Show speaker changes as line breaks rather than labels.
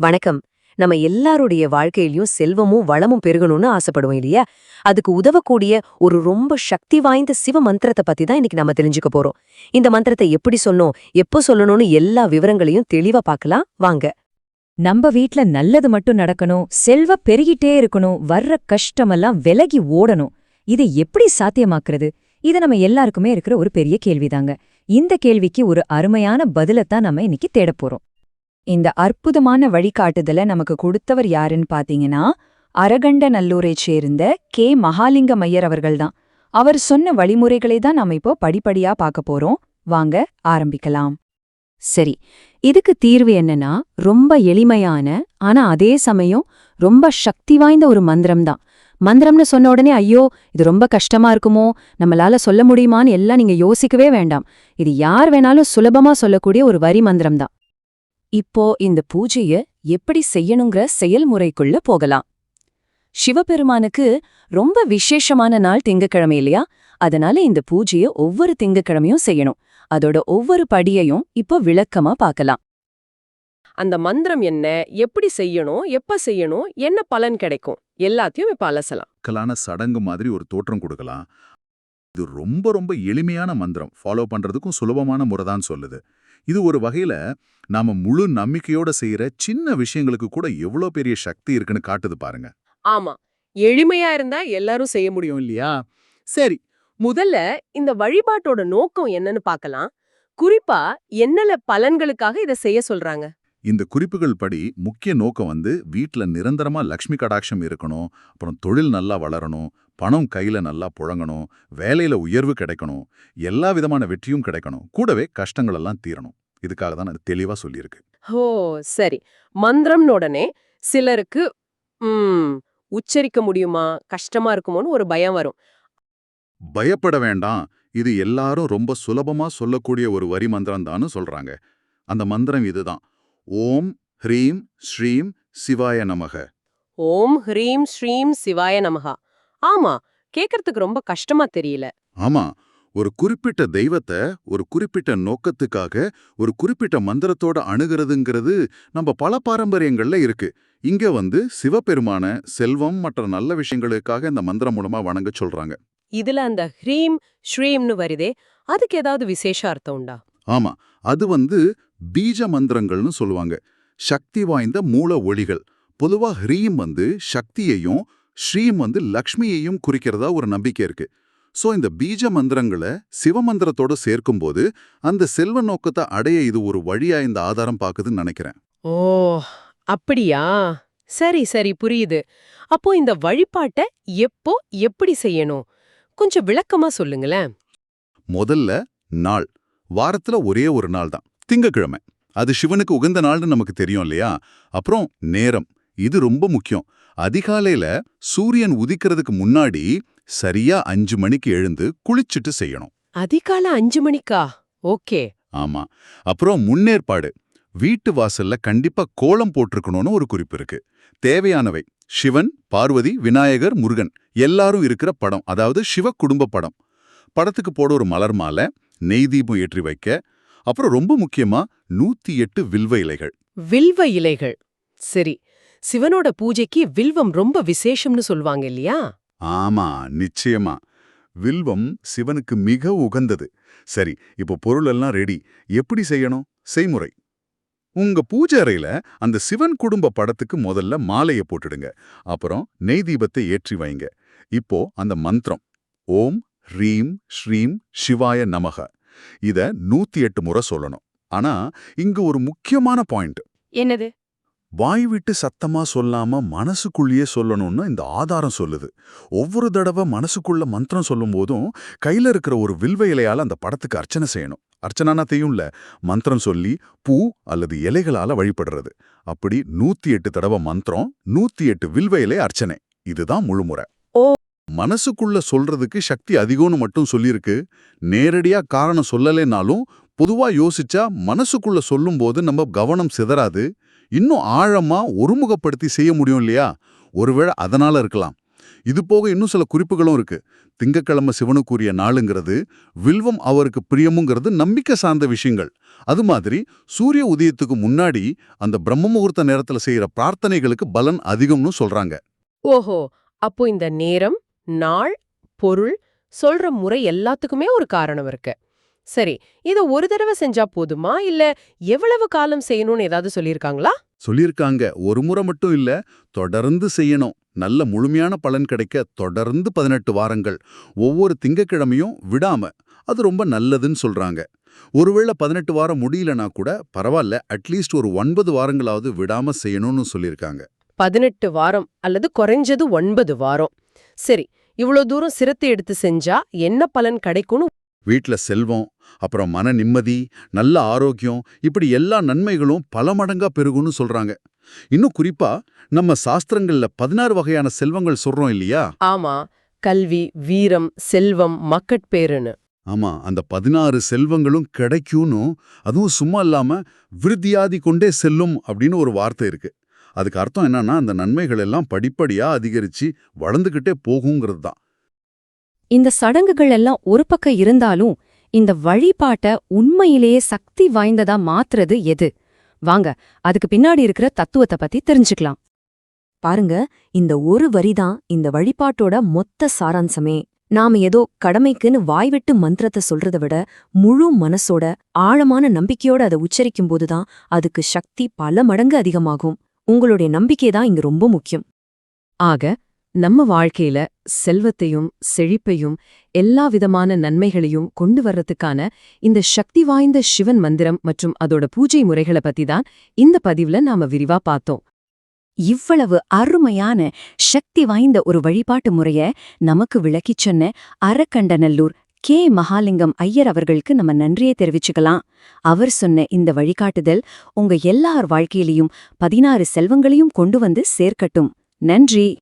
வணக்கம். நம்ம எல்லாருடைய வாழ்க்கையிலயும் செல்வமும் வளமும் பெருகணும்னு ஆசைப்படுவோம் இல்லையா? அதுக்கு உதவக்கூடிய ஒரு ரொம்ப சக்தி வாய்ந்த சிவ மந்திரத்தை பத்தி தான் இன்னைக்கு நம்ம தெரிஞ்சுக்க போறோம். இந்த மந்திரத்தை எப்படி சொல்லணும் எப்போ சொல்லணும்னு எல்லா விவரங்களையும் தெளிவா பார்க்கலாம். வாங்க.
நம்ம வீட்ல நல்லது மட்டும் நடக்கணும் செல்வ பெருகிட்டே இருக்கணும் வர்ற கஷ்டமெல்லாம் விலகி ஓடணும். இதை எப்படி சாத்தியமாக்குறது? இது நம்ம எல்லாருக்குமே இருக்கிற ஒரு பெரிய கேள்விதாங்க. இந்த கேள்விக்கு ஒரு அருமையான பதிலத்தான் நம்ம இன்னைக்கு தேடப் போறோம். இந்த அற்புதமான வழிகாட்டுதல நமக்கு கொடுத்தவர் யாருன்னு பாத்தீங்கன்னா அரகண்ட நல்லூரைச் சேர்ந்த கே. மகாலிங்க மையர் அவர்கள்தான். அவர் சொன்ன வழிமுறைகளை தான் நம்ம இப்போ படிப்படியா பார்க்க போறோம். வாங்க ஆரம்பிக்கலாம். சரி இதுக்கு தீர்வு என்னன்னா ரொம்ப எளிமையான ஆனா அதே சமயம் ரொம்ப சக்தி வாய்ந்த ஒரு மந்திரம் தான். மந்திரம்னு சொன்ன உடனே ஐயோ இது ரொம்ப கஷ்டமா இருக்குமோ? நம்மளால சொல்ல முடியுமான்னு எல்லாம் நீங்க யோசிக்கவே வேண்டாம். இது யார் வேணாலும் சுலபமா சொல்லக்கூடிய ஒரு வரி மந்திரம் தான். இப்போ இந்த பூஜைய எப்படி செய்யணுங்கிற செயல்முறைக்குள்ள போகலாம். சிவபெருமானுக்கு ரொம்ப விசேஷமான நாள் திங்கக்கிழமை இல்லையா? அதனால இந்த பூஜைய ஒவ்வொரு திங்கக்கிழமையும் செய்யணும். அதோட ஒவ்வொரு படியையும் இப்போ விளக்கமா பார்க்கலாம்.
அந்த மந்திரம் என்ன? எப்படி செய்யணும்? எப்ப செய்யணும்? என்ன பலன் கிடைக்கும்? எல்லாத்தையும் இப்ப அலசலாம்.
கலான சடங்கு மாதிரி ஒரு தோற்றம் கொடுக்கலாம். இது ரொம்ப ரொம்ப எளிமையான மந்திரம். ஃபாலோ பண்றதுக்கும் சுலபமான முறை தான் சொல்லுது. இது ஒரு வகையில நாம முழு நம்பிக்கையோட செய்யற சின்ன விஷயங்களுக்கு கூட எவ்வளோ பெரிய சக்தி இருக்குன்னு காட்டுது பாருங்க.
ஆமா. எளிமையா இருந்தா எல்லாரும் செய்ய முடியும் இல்லையா? சரி முதல்ல இந்த வழிபாட்டோட நோக்கம் என்னன்னு பார்க்கலாம். குறிப்பா என்னல பலன்களுக்காக இத செய்ய சொல்றாங்க?
இந்த குறிப்புகள் படி முக்கிய நோக்கம் வந்து வீட்ல நிரந்தரமா லக்ஷ்மி கடாட்சம் இருக்கணும் அப்புறம் தொழில் நல்லா வளரணும் பணம் கையில நல்லா புழங்கணும் வேலையில உயர்வு கிடைக்கணும் எல்லா விதமான வெற்றியும் கிடைக்கணும் கூடவே கஷ்டங்கள் எல்லாம் தீரணும். இதுக்காக தான் அது தெளிவா சொல்லியிருக்கு.
ஓ சரி. மந்திரம்னு உடனே சிலருக்கு உச்சரிக்க முடியுமா? கஷ்டமா இருக்குமோன்னு ஒரு பயம் வரும்.
பயப்பட வேண்டாம். இது எல்லாரும் ரொம்ப சுலபமா சொல்லக்கூடிய ஒரு வரி மந்திரம் தான்னு சொல்றாங்க. அந்த மந்திரம் இதுதான். ஓம் ஹ்ரீம் ஸ்ரீம் சிவாய நமக.
ஓம் ஹ்ரீம் ஸ்ரீம் சிவாய நமகா. ஆமா கேக்கறதுக்கு ரொம்ப கஷ்டமா தெரியல.
ஆமா ஒரு குறிப்பிட்ட தெய்வத்தை ஒரு குறிப்பிட்ட நோக்கத்துக்காக ஒரு குறிப்பிட்ட மந்திரத்தோட அணுகிறதுங்கிறது நம்ம பல பாரம்பரியங்கள்ல இருக்கு. இங்க வந்து சிவபெருமான செல்வம் மற்ற நல்ல விஷயங்களுக்காக இந்த மந்திரம் மூலமா வணங்க சொல்றாங்க.
இதுல அந்த ஹ்ரீம் ஸ்ரீம்னு வருதே அதுக்கு ஏதாவது விசேஷ அர்த்தம் உண்டா?
ஆமா அது வந்து பீஜ மந்திரங்கள்னு சொல்லுவாங்க. சக்தி வாய்ந்த மூல ஒளிகள். பொதுவா ஹ்ரீம் வந்து சக்தியையும் ஸ்ரீம் வந்து லக்ஷ்மியையும் குறிக்கிறதா ஒரு நம்பிக்கை இருக்கு. சோ இந்த பீஜ மந்திரங்களை சிவமந்திரத்தோட சேர்க்கும்போது அந்த செல்வ நோக்கத்தை அடைய இது ஒரு வழியா இந்த ஆதாரம் பாக்குதுன்னு நினைக்கிறேன்.
ஓ அப்படியா? சரி சரி புரியுது. அப்போ இந்த வழிபாட்டை எப்போ எப்படி செய்யணும்? கொஞ்சம் விளக்கமா சொல்லுங்களேன்.
முதல்ல நாள். வாரத்துல ஒரே ஒரு நாள் தான் திங்கக்கிழமை அது சிவனுக்கு உகந்த நாள்னு நமக்கு தெரியும் இல்லையா? அப்புறம் நேரம். இது ரொம்ப முக்கியம். அதிகாலையில சூரியன் உதிக்கிறதுக்கு முன்னாடி சரியா அஞ்சு மணிக்கு எழுந்து குளிச்சுட்டு செய்யணும்.
அதிகால அஞ்சு மணிக்கா? ஓகே.
ஆமா. அப்புறம் முன்னேற்பாடு. வீட்டு வாசல்ல கண்டிப்பா கோலம் போட்டிருக்கணும்னு ஒரு குறிப்பு இருக்கு. தேவையானவை. சிவன் பார்வதி விநாயகர் முருகன். எல்லாரும் இருக்கிற படம். அதாவது சிவ குடும்ப படம். படத்துக்கு போட ஒரு மலர் மாலை. நெய் தீபம் ஏற்றி வைக்க. அப்புறம் ரொம்ப முக்கியமா நூத்தி எட்டு வில்வ இலைகள்.
வில்வ இலைகள். சரி சிவனோட பூஜைக்கு வில்வம் ரொம்ப விசேஷம்னு சொல்வாங்க இல்லையா?
ஆமா நிச்சயமா. வில்வம் சிவனுக்கு மிக உகந்தது. சரி இப்போ பொருள் எல்லாம் ரெடி. எப்படி செய்யணும்? செய்முறை. உங்க பூஜை அறையில அந்த சிவன் குடும்ப படத்துக்கு முதல்ல மாலையை போட்டுடுங்க. அப்புறம் நெய் தீபத்தை ஏற்றி வைங்க. இப்போ அந்த மந்திரம். ஓம் ஹ்ரீம் ஸ்ரீம் சிவாய நமக. இத நூத்தி எட்டு முறை சொல்லணும். ஆனா இங்க ஒரு முக்கியமான பாயிண்ட்.
என்னது?
வாய் விட்டு சத்தமா சொல்லாம மனசுக்குள்ளேயே சொல்லணும்னு இந்த ஆதாரம் சொல்லுது. ஒவ்வொரு தடவை மனசுக்குள்ள மந்திரம் சொல்லும் போதும் கையில இருக்கிற ஒரு வில்வ இலையால அந்த படத்துக்கு அர்ச்சனை செய்யணும். அர்ச்சனானா தெரியும்ல? மந்திரம் சொல்லி பூ அல்லது இலைகளால வழிபடுறது. அப்படி நூத்தி எட்டு தடவை மந்திரம் நூத்தி எட்டு வில்வ இலை அர்ச்சனை. இதுதான் முழுமுறை.
ஓ.
மனசுக்குள்ள சொல்றதுக்கு சக்தி அதிகம்னு மட்டும் சொல்லியிருக்கு. நேரடியா காரணம் சொல்லலைனாலும் பொதுவா யோசிச்சா மனசுக்குள்ள சொல்லும்போது நம்ம கவனம் சிதறாது. இன்னும் ஆழமா ஒருமுகப்படுத்தி செய்ய முடியும் இல்லையா? ஒருவேளை அதனால இருக்கலாம். இது போக இன்னும் சில குறிப்புகளும் இருக்கு. திங்கக்கிழமை சிவனுக்குரிய நாளுங்கிறது வில்வம் அவருக்கு பிரியமுங்கிறது நம்பிக்கை சார்ந்த விஷயங்கள். அது மாதிரி சூரிய உதயத்துக்கு முன்னாடி அந்த பிரம்ம முகூர்த்த நேரத்துல செய்யற பிரார்த்தனைகளுக்கு பலன் அதிகம்னு சொல்றாங்க.
ஓஹோ! அப்போ இந்த நேரம் நாள் பொருள் சொல்ற முறை எல்லாத்துக்குமே ஒரு காரணம் இருக்கு. சரி இத ஒரு தடவை செஞ்சா போதுமா? இல்ல எவ்வளவு காலம் செய்யணும்னு ஏதாவது சொல்லிருக்காங்களா
சொல்லியிருக்காங்க. ஒரு முறை மட்டும் இல்ல தொடர்ந்து செய்யணும். நல்ல முழுமையான பலன் கிடைக்க தொடர்ந்து பதினெட்டு வாரங்கள். ஒவ்வொரு திங்கக்கிழமையும் விடாம அது ரொம்ப நல்லதுன்னு சொல்றாங்க. ஒருவேளை பதினெட்டு வாரம் முடியலனா கூட பரவாயில்ல அட்லீஸ்ட் ஒரு ஒன்பது வாரங்களாவது விடாம செய்யணும்னு சொல்லியிருக்காங்க.
பதினெட்டு வாரம் அல்லது குறைஞ்சது ஒன்பது வாரம். சரி இவ்ளோ தூரம் சிரத்தை எடுத்து செஞ்சா என்ன பலன் கிடைக்கும்னு
வீட்ல செல்வம் அப்புறம் மன நிம்மதி நல்ல ஆரோக்கியம் இப்படி எல்லா நன்மைகளும் பல மடங்கா பெருகும்னு சொல்றாங்க. இன்னும் குறிப்பா நம்ம சாஸ்திரங்கள்ல பதினாறு வகையான செல்வங்கள் சொல்றோம் இல்லையா?
ஆமா கல்வி வீரம் செல்வம் மக்கட்பேறுன்னு.
ஆமா அந்த பதினாறு செல்வங்களும் கிடைக்கும்னு அதுவும் சும்மா இல்லாம விருத்தியாதி கொண்டே செல்லும் அப்படின்னு ஒரு வார்த்தை இருக்கு. அதுக்கு அர்த்தம் என்னன்னா அந்த நன்மைகள் எல்லாம் படிப்படியா அதிகரிச்சு வளர்ந்துகிட்டே போகுங்கிறது தான்.
இந்த சடங்குகள் எல்லாம் ஒரு பக்கம் இருந்தாலும் இந்த வழிபாட்ட உண்மையிலேயே சக்தி வாய்ந்ததா மாத்துறது எது? வாங்க அதுக்கு பின்னாடி இருக்கிற தத்துவத்தை பத்தி தெரிஞ்சுக்கலாம்.
பாருங்க இந்த ஒரு வரிதான் இந்த வழிபாட்டோட மொத்த சாராம்சமே. நாம ஏதோ கடமைக்குன்னு வாய்விட்டு மந்திரத்தை சொல்றத விட முழு மனசோட ஆழமான நம்பிக்கையோட அதை உச்சரிக்கும் போதுதான் அதுக்கு சக்தி பல மடங்கு அதிகமாகும். உங்களுடைய நம்பிக்கை தான் இங்க ரொம்ப முக்கியம்.
ஆக நம்ம வாழ்க்கையில செல்வத்தையும் செழிப்பையும் எல்லா விதமான நன்மைகளையும் கொண்டு வர்றதுக்கான இந்த சக்தி வாய்ந்த சிவன் மந்திரம் மற்றும் அதோட பூஜை முறைகளை பத்தி தான் இந்த பதிவுல நாம விரிவா பார்த்தோம்.
இவ்வளவு அருமையான சக்தி வாய்ந்த ஒரு வழிபாட்டு முறைய நமக்கு விளக்கிச் சொன்ன அறக்கண்டநல்லூர் கே. மகாலிங்கம் ஐயர் அவர்களுக்கு நம்ம நன்றியை தெரிவிச்சுக்கலாம். அவர் சொன்ன இந்த வழிகாட்டுதல் உங்க எல்லார் வாழ்க்கையிலையும் பதினாறு செல்வங்களையும் கொண்டு வந்து சேர்க்கட்டும். நன்றி.